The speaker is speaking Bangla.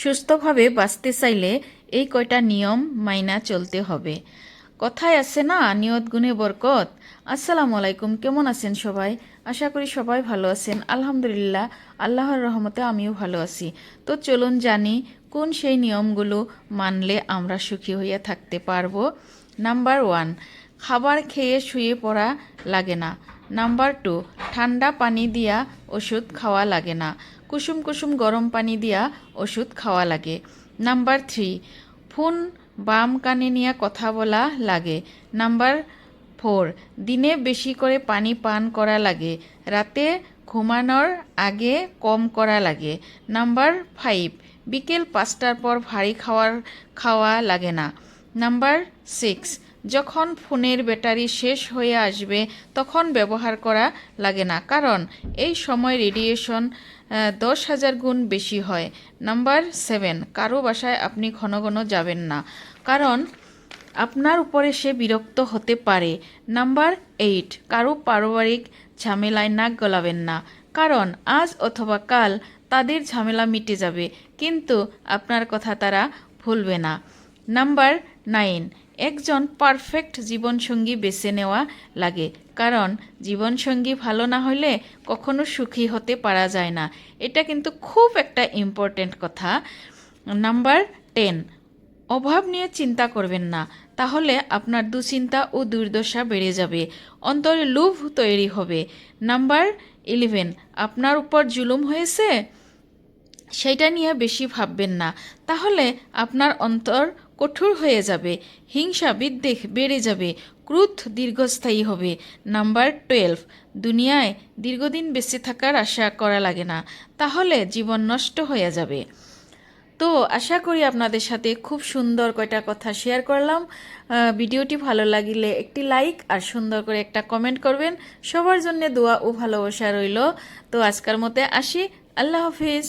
সুস্থভাবে বাঁচতে চাইলে এই কয়টা নিয়ম মাইনা চলতে হবে। কথায় আছে না, নিয়ত গুণে বরকত। আসসালামু আলাইকুম, কেমন আছেন সবাই? আশা করি সবাই ভালো আছেন। আলহামদুলিল্লাহ, আল্লাহর রহমতে আমিও ভালো আছি। তো চলুন জানি, কোন সেই নিয়মগুলো মানলে আমরা সুখী হইয়া থাকতে পারব? নাম্বার ওয়ান, খাবার খেয়ে শুয়ে পড়া লাগে না। নাম্বার টু ঠান্ডা পানি দিয়া ওষুধ খাওয়া লাগে না। কুসুম কুসুম গরম পানি দিয়া ওষুধ খাওয়া লাগে। নাম্বার থ্রি, ফোন বাম কানে নিয়ে কথা বলা লাগে। নাম্বার ফোর, দিনে বেশি করে পানি পান করা লাগে। রাতে ঘুমানোর আগে কম করা লাগে। নাম্বার ফাইভ, বিকেল পাঁচটার পর ভারী খাওয়ার, খাওয়া লাগে না। নাম্বার সিক্স যখন ফোনের ব্যাটারি শেষ হয়ে আসবে, তখন ব্যবহার করা লাগে না। কারণ এই সময় রেডিয়েশন দশ হাজার গুণ বেশি হয়। নাম্বার সেভেন, কারও বাসায় আপনি ঘন ঘন যাবেন না। কারণ আপনার উপরে সে বিরক্ত হতে পারে। নাম্বার এইট, কারও পারিবারিক ঝামেলায় নাক গলাবেন না। কারণ আজ অথবা কাল তাদের ঝামেলা মিটে যাবে, কিন্তু আপনার কথা তারা ভুলবে না। নাম্বার নাইন একজন পারফেক্ট জীবনসঙ্গী বেছে নেওয়া লাগে, কারণ জীবনসঙ্গী ভালো না হলে কখনো সুখী হতে পারা যায় না। এটা কিন্তু খুব একটা ইম্পর্ট্যান্ট কথা। নাম্বার টেন অভাব নিয়ে চিন্তা করবেন না, তাহলে আপনার দুশ্চিন্তা ও দুর্দশা বেড়ে যাবে, অন্তরে লোভ তৈরি হবে। নাম্বার ইলেভেন আপনার উপর জুলুম হয়েছে? সেইটা নিয়ে বেশি ভাববেন না, তাহলে আপনার অন্তর কঠোর হয়ে যাবে হিংসা বিদ্বেষ বেড়ে যাবে ক্রোধ দীর্ঘস্থায়ী হবে। নাম্বার টুয়েলভ, দুনিয়ায় দীর্ঘদিন বেঁচে থাকার আশা করা লাগে না, তাহলে জীবন নষ্ট হয়ে যাবে। তো আশা করি আপনাদের সাথে খুব সুন্দর কয়টা কথা শেয়ার করলাম। ভিডিওটি ভালো লাগিলে একটি লাইক আর সুন্দর করে একটা কমেন্ট করবেন। সবার জন্য দোয়া ও ভালোবাসা রইল। তো আজকার মতে আসি। আল্লাহ হাফিজ।